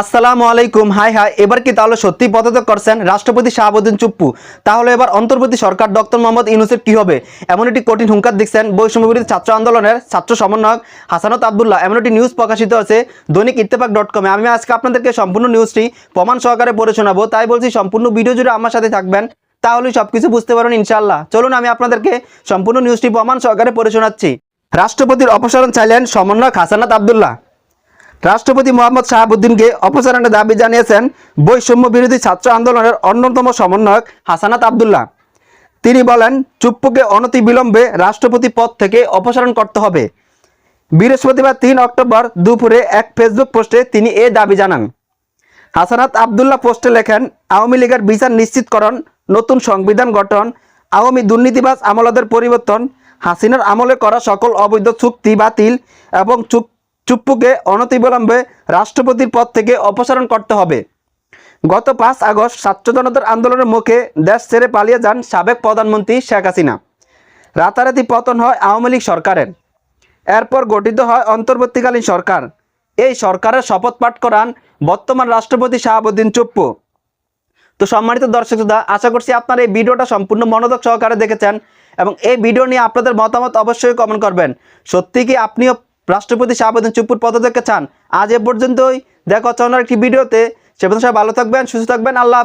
আসসালামু আলাইকুম, high high, এবার কি তাহলে সত্যি পদত্যাগ করছেন রাষ্ট্রপতি শাহাবুদ্দিন চুপ্পু? তাহলে এবার অন্তর্বর্তী সরকার ডক্টর মোহাম্মদ ইউনুসের কি হবে? এমন একটি কঠিন হুঙ্কার দিচ্ছেন বৈষম্য বিরোধী ছাত্র আন্দোলনের ছাত্র সমন্বয়ক হাসানত আবদুল্লাহ। এমন একটি নিউজ প্রকাশিত আছে দৈনিক ইত্তেফাক ডট কমে আমি আজকে আপনাদেরকে সম্পূর্ণ নিউজটি প্রমাণ সহকারে পড়ে শোনাবো। তাই বলছি সম্পূর্ণ ভিডিও জুড়ে আমার সাথে থাকবেন তাহলে সব কিছু বুঝতে পারবেন ইনশাল্লাহ চলুন আমি আপনাদেরকে সম্পূর্ণ নিউজটি প্রমাণ সহকারে পড়ে শোনাচ্ছি। রাষ্ট্রপতির অপসারণ চাইলেন সমন্বয়ক হাসানাত আবদুল্লাহ। রাষ্ট্রপতি মোহাম্মদ শাহাবুদ্দিনকে অপসারণের দাবি জানিয়েছেন বৈষম্য বিরোধী ছাত্র আন্দোলনের অন্যতম সমন্বয়ক হাসানাত আবদুল্লাহ। তিনি বলেন, চুপ্পুকে অনতিবিলম্বে রাষ্ট্রপতি পদ থেকে অপসারণ করতে হবে। বৃহস্পতিবার তিন অক্টোবর দুপুরে এক ফেসবুক পোস্টে তিনি এ দাবি জানান। হাসানাত আবদুল্লাহ পোস্টে লেখেন, আওয়ামী লীগের বিচার নিশ্চিতকরণ, নতুন সংবিধান গঠন, আওয়ামী দুর্নীতিবাজ আমলাদের পরিবর্তন, হাসিনার আমলে করা সকল অবৈধ চুক্তি বাতিল এবং চুপ চুপ্পুকে অনতিবিলম্বে রাষ্ট্রপতির পদ থেকে অপসারণ করতে হবে। গত পাঁচ আগস্ট ছাত্র জনতার আন্দোলনের মুখে দেশ ছেড়ে পালিয়ে যান সাবেক প্রধানমন্ত্রী শেখ হাসিনা। রাতারাতি পতন হয় আওয়ামী লীগ সরকারের। এরপর গঠিত হয় অন্তর্বর্তীকালীন সরকার। এই সরকারের শপথ পাঠ করান বর্তমান রাষ্ট্রপতি শাহাবুদ্দিন চুপ্পু। তো সম্মানিত দর্শক শ্রোতা, আশা করছি আপনারা এই ভিডিওটা সম্পূর্ণ মনোযোগ সহকারে দেখেছেন এবং এই ভিডিও নিয়ে আপনাদের মতামত অবশ্যই কমেন্ট করবেন। সত্যি কি আপনিও রাষ্ট্রপতি শাহাবুদ্দিন চুপুর পদত্যাগকে চান। আজ এ পর্যন্তই। দেখো হচ্ছে অন্য একটি ভিডিওতে। সে সাহেব ভালো থাকবেন, সুস্থ থাকবেন। আল্লাহ